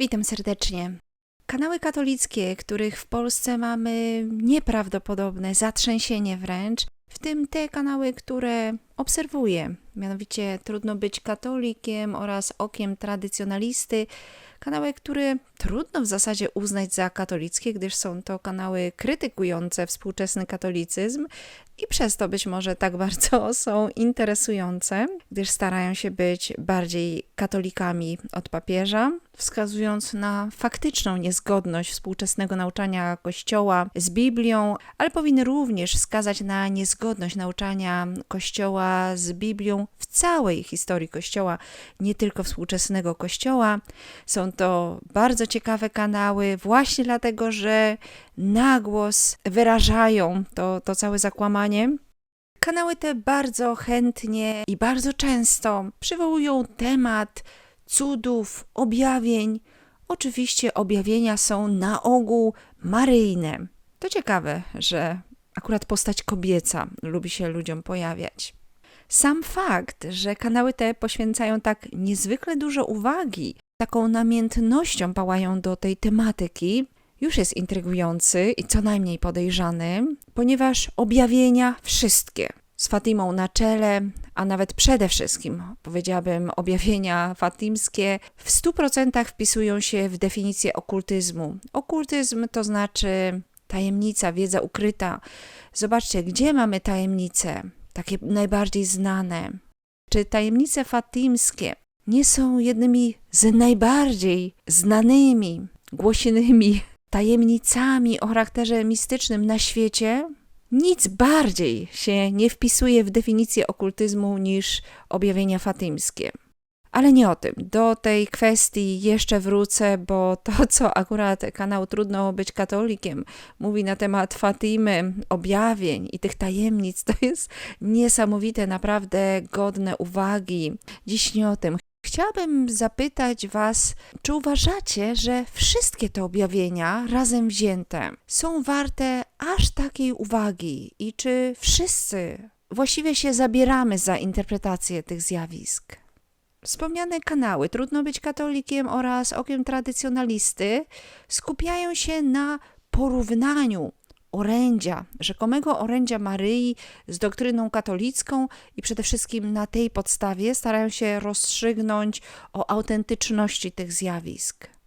Witam serdecznie. Kanały katolickie, których w Polsce mamy nieprawdopodobne zatrzęsienie wręcz, w tym te kanały, które obserwuję, mianowicie trudno być katolikiem oraz okiem tradycjonalisty, kanały, które trudno w zasadzie uznać za katolickie, gdyż są to kanały krytykujące współczesny katolicyzm i przez to być może tak bardzo są interesujące, gdyż starają się być bardziej katolikami od papieża, wskazując na faktyczną niezgodność współczesnego nauczania Kościoła z Biblią, ale powinny również wskazać na niezgodność nauczania Kościoła z Biblią w całej historii Kościoła, nie tylko współczesnego Kościoła. Są to bardzo ciekawe kanały, właśnie dlatego, że na głos wyrażają to, to całe zakłamanie. Kanały te bardzo chętnie i bardzo często przywołują temat cudów, objawień. Oczywiście objawienia są na ogół maryjne. To ciekawe, że akurat postać kobieca lubi się ludziom pojawiać. Sam fakt, że kanały te poświęcają tak niezwykle dużo uwagi, taką namiętnością pałają do tej tematyki, już jest intrygujący i co najmniej podejrzany, ponieważ objawienia wszystkie z Fatimą na czele, a nawet przede wszystkim, powiedziałabym, objawienia fatimskie w 100% wpisują się w definicję okultyzmu. Okultyzm to znaczy tajemnica, wiedza ukryta. Zobaczcie, gdzie mamy tajemnice, takie najbardziej znane. Czy tajemnice fatimskie nie są jednymi z najbardziej znanymi, głośnymi tajemnicami o charakterze mistycznym na świecie, nic bardziej się nie wpisuje w definicję okultyzmu niż objawienia fatymskie. Ale nie o tym. Do tej kwestii jeszcze wrócę, bo to, co akurat kanał Trudno być katolikiem mówi na temat Fatimy, objawień i tych tajemnic, to jest niesamowite, naprawdę godne uwagi. Dziś nie o tym. Chciałabym zapytać Was, czy uważacie, że wszystkie te objawienia razem wzięte są warte aż takiej uwagi i czy wszyscy właściwie się zabieramy za interpretację tych zjawisk? Wspomniane kanały Trudno być katolikiem oraz Okiem tradycjonalisty skupiają się na porównaniu orędzia, rzekomego orędzia Maryi z doktryną katolicką i przede wszystkim na tej podstawie starają się rozstrzygnąć o autentyczności tych zjawisk.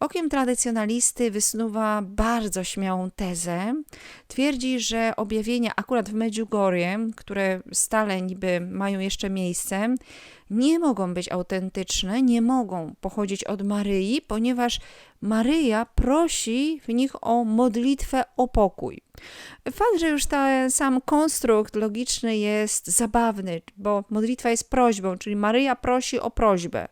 Okiem tradycjonalisty wysnuwa bardzo śmiałą tezę. Twierdzi, że objawienia akurat w Medjugorje, które stale niby mają jeszcze miejsce, nie mogą być autentyczne, nie mogą pochodzić od Maryi, ponieważ Maryja prosi w nich o modlitwę o pokój. Fakt, że już ten sam konstrukt logiczny jest zabawny, bo modlitwa jest prośbą, czyli Maryja prosi o prośbę.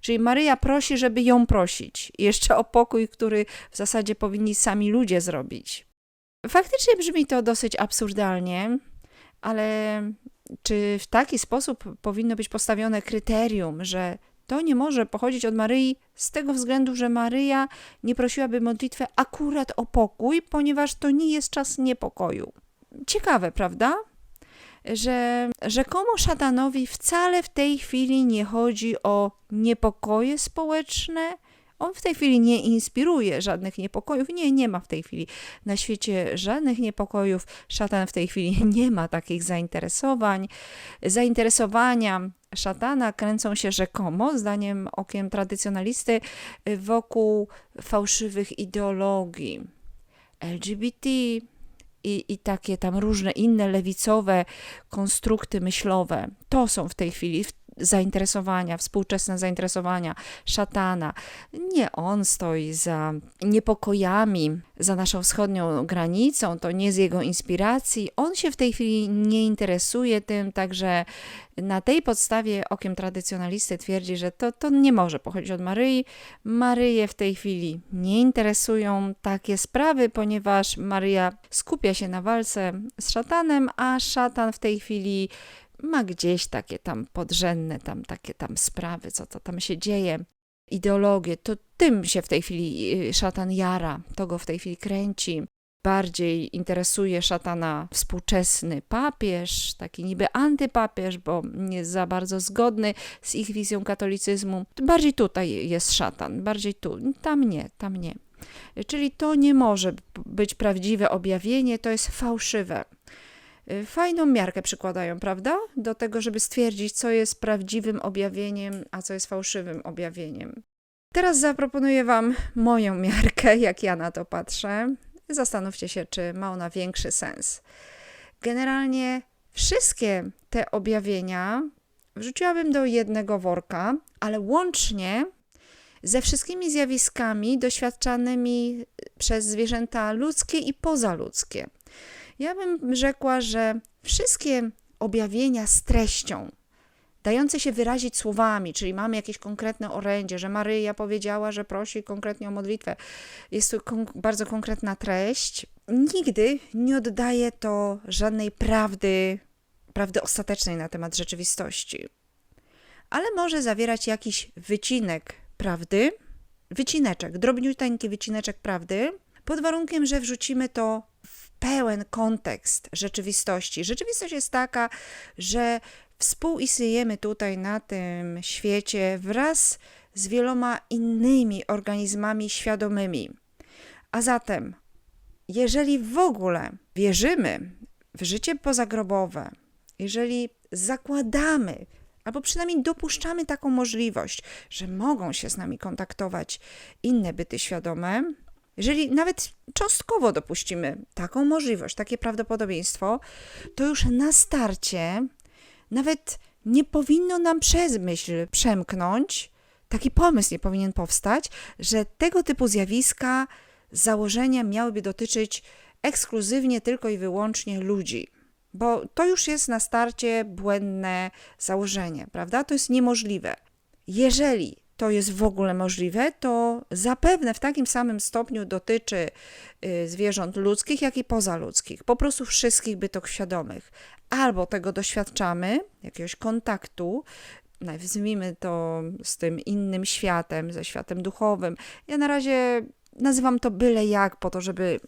Czyli Maryja prosi, żeby ją prosić. Jeszcze o pokój, który w zasadzie powinni sami ludzie zrobić. Faktycznie brzmi to dosyć absurdalnie, ale czy w taki sposób powinno być postawione kryterium, że to nie może pochodzić od Maryi z tego względu, że Maryja nie prosiłaby modlitwę akurat o pokój, ponieważ to nie jest czas niepokoju. Ciekawe, prawda? Że rzekomo szatanowi wcale w tej chwili nie chodzi o niepokoje społeczne. On w tej chwili nie inspiruje żadnych niepokojów. Nie, nie ma w tej chwili na świecie żadnych niepokojów. Szatan w tej chwili nie ma takich zainteresowań. Zainteresowania szatana kręcą się rzekomo, zdaniem okiem tradycjonalisty, wokół fałszywych ideologii. LGBT, i, i takie tam różne inne lewicowe konstrukty myślowe. To są w tej chwili zainteresowania, współczesne zainteresowania szatana. Nie on stoi za niepokojami za naszą wschodnią granicą, to nie z jego inspiracji. On się w tej chwili nie interesuje tym, także na tej podstawie okiem tradycjonalisty twierdzi, że to, to nie może pochodzić od Maryi. Maryję w tej chwili nie interesują takie sprawy, ponieważ Maryja skupia się na walce z szatanem, a szatan w tej chwili ma gdzieś takie tam podrzędne, tam takie tam sprawy, co to tam się dzieje, ideologię, to tym się w tej chwili y, szatan jara, to go w tej chwili kręci. bardziej interesuje szatana współczesny papież, taki niby antypapież, bo nie za bardzo zgodny z ich wizją katolicyzmu. Bardziej tutaj jest szatan, bardziej tu, tam nie, tam nie. Czyli to nie może być prawdziwe objawienie, to jest fałszywe. Fajną miarkę przykładają, prawda? Do tego, żeby stwierdzić, co jest prawdziwym objawieniem, a co jest fałszywym objawieniem. Teraz zaproponuję Wam moją miarkę, jak ja na to patrzę. Zastanówcie się, czy ma ona większy sens. Generalnie wszystkie te objawienia wrzuciłabym do jednego worka, ale łącznie ze wszystkimi zjawiskami doświadczanymi przez zwierzęta ludzkie i pozaludzkie. Ja bym rzekła, że wszystkie objawienia z treścią, dające się wyrazić słowami, czyli mamy jakieś konkretne orędzie, że Maryja powiedziała, że prosi konkretnie o modlitwę, jest tu kon bardzo konkretna treść, nigdy nie oddaje to żadnej prawdy, prawdy ostatecznej na temat rzeczywistości. Ale może zawierać jakiś wycinek prawdy, wycineczek, drobniuteńki wycineczek prawdy, pod warunkiem, że wrzucimy to pełen kontekst rzeczywistości. Rzeczywistość jest taka, że współistniejemy tutaj na tym świecie wraz z wieloma innymi organizmami świadomymi. A zatem, jeżeli w ogóle wierzymy w życie pozagrobowe, jeżeli zakładamy, albo przynajmniej dopuszczamy taką możliwość, że mogą się z nami kontaktować inne byty świadome, jeżeli nawet cząstkowo dopuścimy taką możliwość, takie prawdopodobieństwo, to już na starcie nawet nie powinno nam przez myśl przemknąć, taki pomysł nie powinien powstać, że tego typu zjawiska z założenia miałyby dotyczyć ekskluzywnie tylko i wyłącznie ludzi. Bo to już jest na starcie błędne założenie, prawda? To jest niemożliwe. Jeżeli to jest w ogóle możliwe, to zapewne w takim samym stopniu dotyczy y, zwierząt ludzkich, jak i pozaludzkich, po prostu wszystkich bytów świadomych. Albo tego doświadczamy, jakiegoś kontaktu, nazwijmy to z tym innym światem, ze światem duchowym. Ja na razie nazywam to byle jak, po to, żeby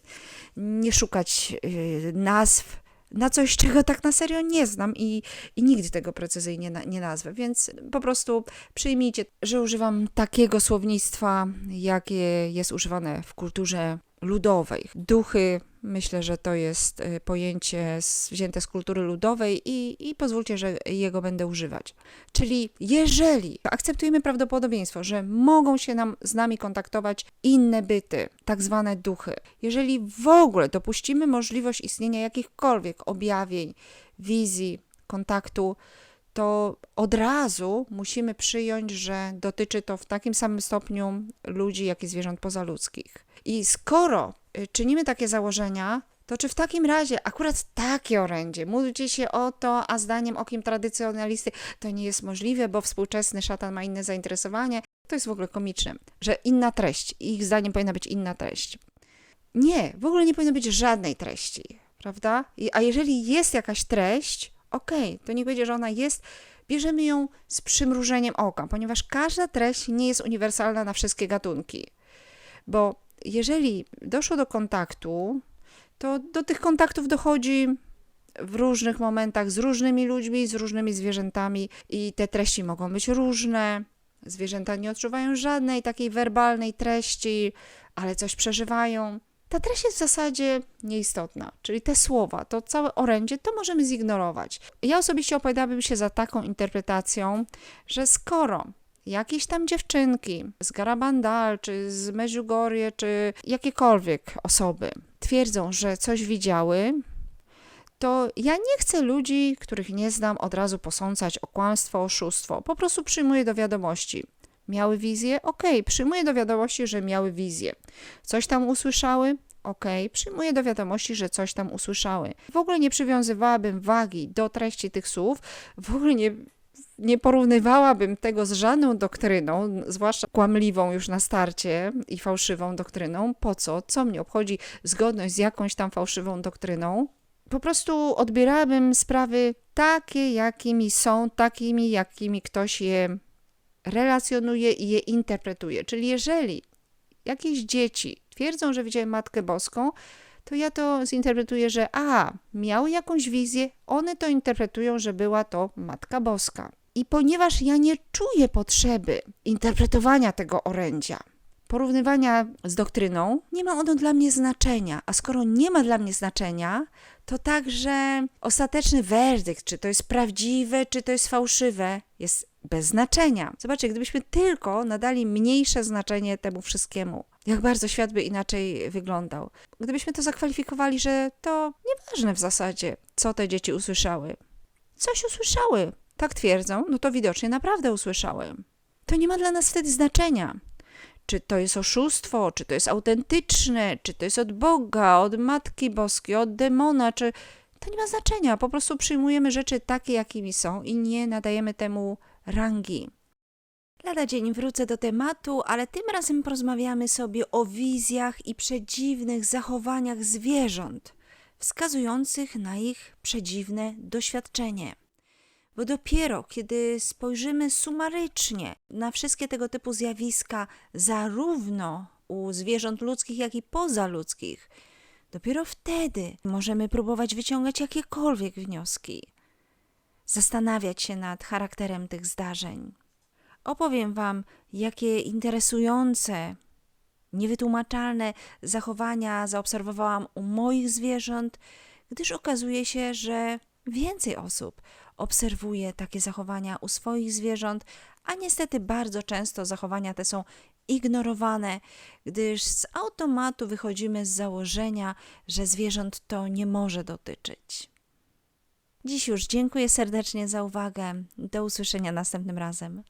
nie szukać y, nazw na coś, czego tak na serio nie znam i, i nigdy tego precyzyjnie na, nie nazwę, więc po prostu przyjmijcie, że używam takiego słownictwa, jakie jest używane w kulturze ludowej. Duchy, myślę, że to jest y, pojęcie wzięte z kultury ludowej i, i pozwólcie, że jego będę używać. Czyli jeżeli akceptujemy prawdopodobieństwo, że mogą się nam z nami kontaktować inne byty, tak zwane duchy, jeżeli w ogóle dopuścimy możliwość istnienia jakichkolwiek objawień, wizji, kontaktu, to od razu musimy przyjąć, że dotyczy to w takim samym stopniu ludzi, jak i zwierząt pozaludzkich. I skoro czynimy takie założenia, to czy w takim razie akurat takie orędzie, módlcie się o to, a zdaniem okiem tradycjonalisty to nie jest możliwe, bo współczesny szatan ma inne zainteresowanie, to jest w ogóle komiczne, że inna treść, ich zdaniem powinna być inna treść. Nie, w ogóle nie powinno być żadnej treści, prawda? A jeżeli jest jakaś treść, okej, okay, to niech będzie, że ona jest, bierzemy ją z przymrużeniem oka, ponieważ każda treść nie jest uniwersalna na wszystkie gatunki. Bo jeżeli doszło do kontaktu, to do tych kontaktów dochodzi w różnych momentach z różnymi ludźmi, z różnymi zwierzętami i te treści mogą być różne. Zwierzęta nie odczuwają żadnej takiej werbalnej treści, ale coś przeżywają ta treść jest w zasadzie nieistotna, czyli te słowa, to całe orędzie, to możemy zignorować. Ja osobiście opowiadałabym się za taką interpretacją, że skoro jakieś tam dziewczynki z Garabandal, czy z Medjugorje, czy jakiekolwiek osoby twierdzą, że coś widziały, to ja nie chcę ludzi, których nie znam, od razu posądzać o kłamstwo, oszustwo. Po prostu przyjmuję do wiadomości. Miały wizję? Okej, okay, przyjmuję do wiadomości, że miały wizję. Coś tam usłyszały? Okej, okay, przyjmuję do wiadomości, że coś tam usłyszały. W ogóle nie przywiązywałabym wagi do treści tych słów, w ogóle nie, nie porównywałabym tego z żadną doktryną, zwłaszcza kłamliwą już na starcie i fałszywą doktryną. Po co? Co mnie obchodzi zgodność z jakąś tam fałszywą doktryną? Po prostu odbierałabym sprawy takie, jakimi są, takimi, jakimi ktoś je relacjonuje i je interpretuje. Czyli jeżeli jakieś dzieci twierdzą, że widziały Matkę Boską, to ja to zinterpretuję, że a, miały jakąś wizję, one to interpretują, że była to Matka Boska. I ponieważ ja nie czuję potrzeby interpretowania tego orędzia, porównywania z doktryną, nie ma ono dla mnie znaczenia. A skoro nie ma dla mnie znaczenia, to także ostateczny werdykt, czy to jest prawdziwe, czy to jest fałszywe, jest bez znaczenia. Zobaczcie, gdybyśmy tylko nadali mniejsze znaczenie temu wszystkiemu, jak bardzo świat by inaczej wyglądał. Gdybyśmy to zakwalifikowali, że to nieważne w zasadzie, co te dzieci usłyszały. Coś usłyszały, tak twierdzą, no to widocznie naprawdę usłyszały. To nie ma dla nas wtedy znaczenia czy to jest oszustwo, czy to jest autentyczne, czy to jest od Boga, od Matki Boskiej, od demona, czy to nie ma znaczenia. Po prostu przyjmujemy rzeczy takie, jakimi są i nie nadajemy temu rangi. Lada dzień wrócę do tematu, ale tym razem porozmawiamy sobie o wizjach i przedziwnych zachowaniach zwierząt, wskazujących na ich przedziwne doświadczenie. Bo dopiero kiedy spojrzymy sumarycznie na wszystkie tego typu zjawiska, zarówno u zwierząt ludzkich, jak i pozaludzkich, dopiero wtedy możemy próbować wyciągać jakiekolwiek wnioski, zastanawiać się nad charakterem tych zdarzeń. Opowiem Wam, jakie interesujące, niewytłumaczalne zachowania zaobserwowałam u moich zwierząt, gdyż okazuje się, że więcej osób obserwuje takie zachowania u swoich zwierząt, a niestety bardzo często zachowania te są ignorowane, gdyż z automatu wychodzimy z założenia, że zwierząt to nie może dotyczyć. Dziś już dziękuję serdecznie za uwagę. Do usłyszenia następnym razem.